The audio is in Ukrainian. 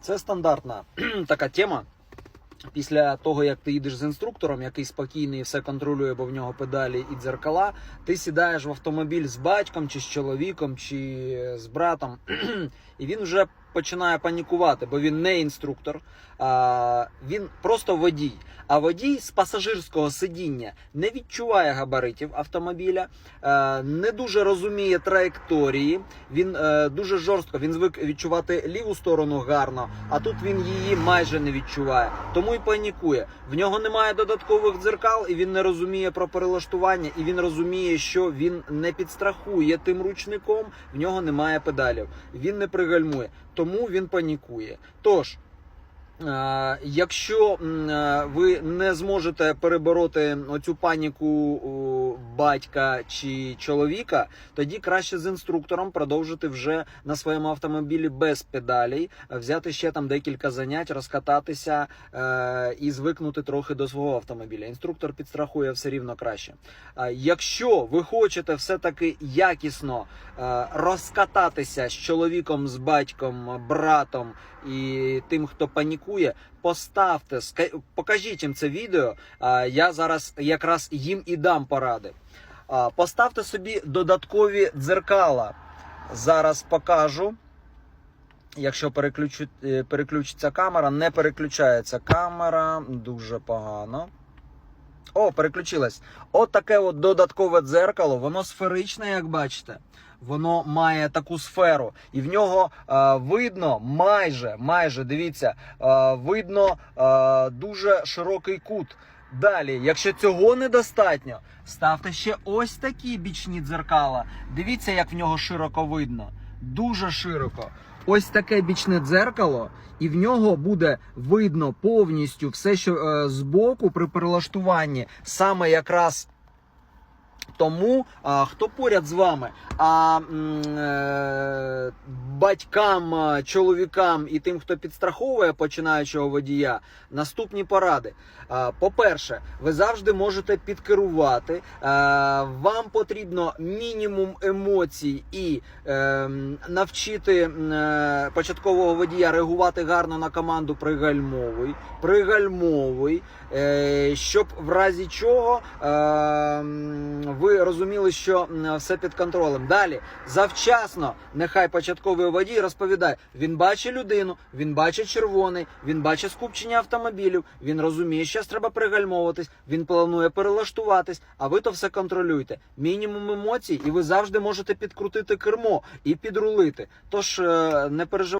Це стандартна така тема. Після того, як ти їдеш з інструктором, який спокійний все контролює, бо в нього педалі і дзеркала, ти сідаєш в автомобіль з батьком, чи з чоловіком, чи з братом, і він вже починає панікувати, бо він не інструктор, а він просто водій. А водій з пасажирського сидіння не відчуває габаритів автомобіля, е, не дуже розуміє траєкторії. Він е, дуже жорстко він звик відчувати ліву сторону гарно, а тут він її майже не відчуває. Тому і панікує. В нього немає додаткових дзеркал, і він не розуміє про перелаштування, і він розуміє, що він не підстрахує тим ручником. В нього немає педалів. Він не пригальмує, тому він панікує. Тож. Е, Якщо е, ви не зможете перебороти оцю паніку батька чи чоловіка, тоді краще з інструктором продовжити вже на своєму автомобілі без педалей, взяти ще там декілька занять, розкататися е, і звикнути трохи до свого автомобіля. Інструктор підстрахує все рівно краще. Якщо ви хочете все-таки якісно е, розкататися з чоловіком, з батьком, братом і тим, хто панікує, поставте, ска- покажіть їм це відео. Я зараз якраз їм і дам поради. Поставте собі додаткові дзеркала. Зараз покажу. Якщо е, переключиться камера, не переключається камера, дуже погано. О, переключилась. От таке от додаткове дзеркало, воно сферичне, як бачите. Воно має таку сферу, і в нього е, видно майже, майже дивіться, е, видно е, дуже широкий кут. Далі, якщо цього недостатньо, ставте ще ось такі бічні дзеркала. Дивіться, як в нього широко видно. Дуже широко. Ось таке бічне дзеркало, і в нього буде видно повністю все, що е, збоку при прилаштуванні саме якраз тому, хто поряд з вами, а е, батькам, чоловікам і тим, хто підстраховує починаючого водія, наступні поради. По-перше, ви завжди можете підкерувати. Вам потрібно мінімум емоцій і е, навчити е, початкового водія реагувати гарно на команду пригальмовуй, е, щоб в разі чого м, ви розуміли, що все під контролем. Далі завчасно, нехай початковий водій розповідає: він бачить людину, він бачить червоний, він бачить скупчення автомобілів, він розуміє, що треба пригальмовуватись, він планує перелаштуватись, а ви то все контролюєте. Мінімум емоцій, і ви завжди можете підкрутити кермо і підрулити. Тож е, не переживайте.